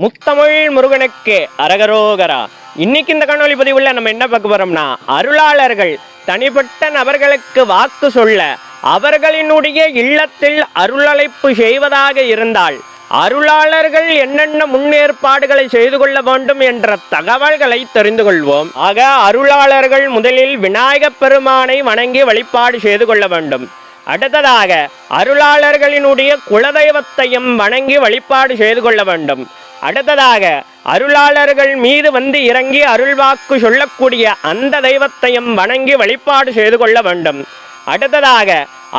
முத்தமிழ் முருகனுக்கு அரகரோகரா. இன்னைக்கு இந்த கண்ணொலி பதிவுல நம்ம என்ன பார்க்க போறோம்னா அருளாளர்கள் தனிப்பட்ட நபர்களுக்கு வாக்கு சொல்ல அவர்களினுடைய இல்லத்தில் அருளழைப்பு செய்வதாக இருந்தால் அருளாளர்கள் என்னென்ன முன்னேற்பாடுகளை செய்து கொள்ள வேண்டும் என்ற தகவல்களை தெரிந்து கொள்வோம். ஆக அருளாளர்கள் முதலில் விநாயகப் பெருமானை வணங்கி வழிபாடு செய்து கொள்ள வேண்டும். அடுத்ததாக அருளாளர்களினுடைய குலதெய்வத்தையும் வணங்கி வழிபாடு செய்து கொள்ள வேண்டும். அடுத்ததாக அருளாளர்கள் மீது வந்து இறங்கி அருள்வாக்கு சொல்லக்கூடிய அந்த தெய்வத்தையும் வணங்கி வழிபாடு செய்து கொள்ள வேண்டும். அடுத்ததாக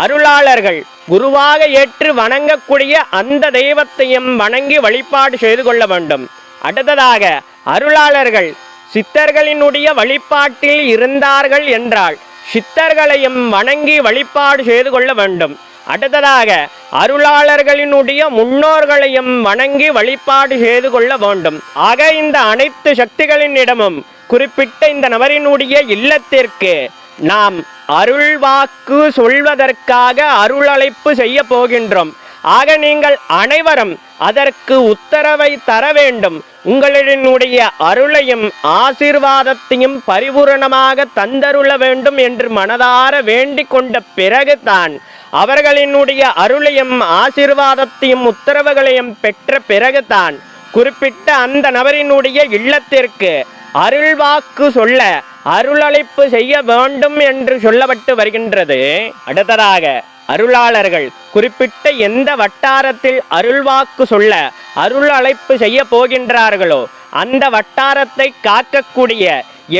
அருளாளர்கள் குருவாக ஏற்று வணங்கக்கூடிய அந்த தெய்வத்தையும் வணங்கி வழிபாடு செய்து கொள்ள வேண்டும். அடுத்ததாக அருளாளர்கள் சித்தர்களினுடைய வழிபாட்டில் இருந்தார்கள் என்றால் சித்தர்களையும் வணங்கி வழிபாடு செய்து கொள்ள வேண்டும். அடுத்ததாக அருளாளர்களினுடைய முன்னோர்களையும் வணங்கி வழிபாடு செய்து கொள்ள வேண்டும். ஆக இந்த அனைத்து சக்திகளினிடமும் குறிப்பிட்ட இந்த நபரினுடைய இல்லத்திற்கு நாம் அருள்வாக்கு சொல்வதற்காக அருளழைப்பு செய்ய போகின்றோம். ஆக நீங்கள் அனைவரும் அதற்கு உத்தரவை தர வேண்டும். உங்களினுடைய அருளையும் ஆசீர்வாதத்தையும் பரிபூரணமாக தந்தருள வேண்டும் என்று மனதார வேண்டிக் கொண்ட பிறகுதான் அவர்களினுடைய அருளையும் ஆசீர்வாதத்தையும் உத்தரவுகளையும் பெற்ற பிறகுதான் குறிப்பிட்ட அந்த நபரினுடைய இல்லத்திற்கு அருள்வாக்கு சொல்ல அருளழைப்பு செய்ய வேண்டும் என்று சொல்லப்பட்டு வருகின்றது. அடுத்ததாக அருளாளர்கள் குறிப்பிட்ட எந்த வட்டாரத்தில் அருள்வாக்கு சொல்ல அருள் அழைப்பு செய்ய போகின்றார்களோ அந்த வட்டாரத்தை காக்கக்கூடிய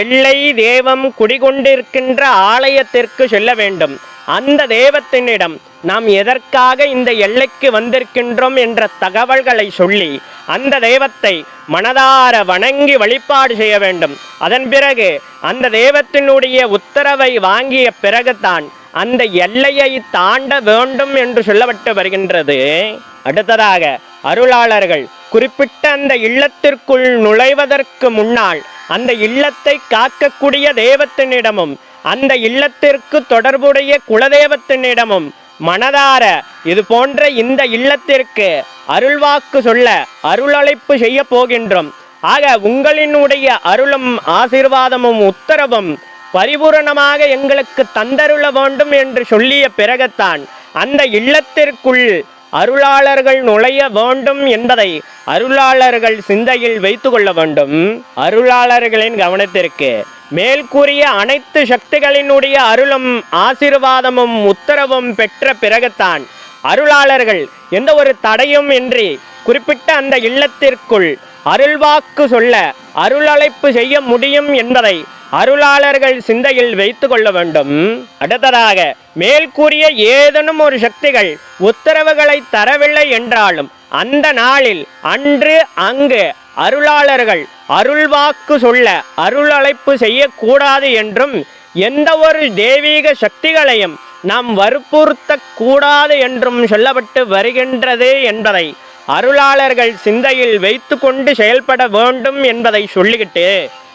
எல்லை தேவம் குடிகொண்டிருக்கின்ற ஆலயத்திற்கு செல்ல வேண்டும். அந்த தேவத்தினிடம் நாம் எதற்காக இந்த எல்லைக்கு வந்திருக்கின்றோம் என்ற தகவல்களை சொல்லி அந்த தெய்வத்தை மனதார வணங்கி வழிபாடு செய்ய வேண்டும். அதன் பிறகு அந்த தெய்வத்தினுடைய உத்தரவை வாங்கிய பிறகுதான் அந்த எல்லையை தாண்ட வேண்டும் என்று சொல்லப்பட்டு வருகின்றது. அடுத்ததாக அருளாளர்கள் குறிப்பிட்ட அந்த இல்லத்திற்குள் நுழைவதற்கு முன்னால் அந்த இல்லத்தை காக்கக்கூடிய தெய்வத்தினிடமும் அந்த இல்லத்திற்கு தொடர்புடைய குலதெய்வத்தினிடமும் மனதார இது போன்ற இந்த இல்லத்திற்கு அருள்வாக்கு சொல்ல அருளழைப்பு செய்ய போகின்றோம். ஆக உங்களினுடைய அருளும் ஆசீர்வாதமும் உத்தரவும் பரிபூரணமாக எங்களுக்கு தந்தருள வேண்டும் என்று சொல்லிய பிறகுத்தான் அந்த இல்லத்திற்குள் அருளாளர்கள் நுழைய வேண்டும் என்பதை அருளாளர்கள் சிந்தையில் வைத்து கொள்ள வேண்டும். அருளாளர்களின் கவனத்திற்கு மேல் கூறிய அனைத்து சக்திகளினுடைய அருளும் ஆசீர்வாதமும் உத்தரவும் பெற்ற பிறகுத்தான் அருளாளர்கள் எந்த ஒரு தடையும் இன்றி குறிப்பிட்ட அந்த இல்லத்திற்குள் அருள்வாக்கு சொல்ல அருளழைப்பு செய்ய முடியும் என்பதை அருளாளர்கள் சிந்தையில் வைத்து கொள்ள வேண்டும். அடுத்ததாக மேல் கூறிய ஏதேனும் ஒரு சக்திகள் உத்தரவுகளை தரவில்லை என்றாலும் அந்த நாளில் அன்று அங்கு அருளாளர்கள் அருள்வாக்கு சொல்ல அருளழைப்பு செய்யக்கூடாது என்றும் எந்த ஒரு தெய்வீக சக்திகளையும் நாம் வற்புறுத்த கூடாது என்றும் சொல்லப்பட்டு வருகின்றது என்பதை அருளாளர்கள் சிந்தையில் வைத்து கொண்டு செயல்பட வேண்டும் என்பதை சொல்லிக்கிட்டு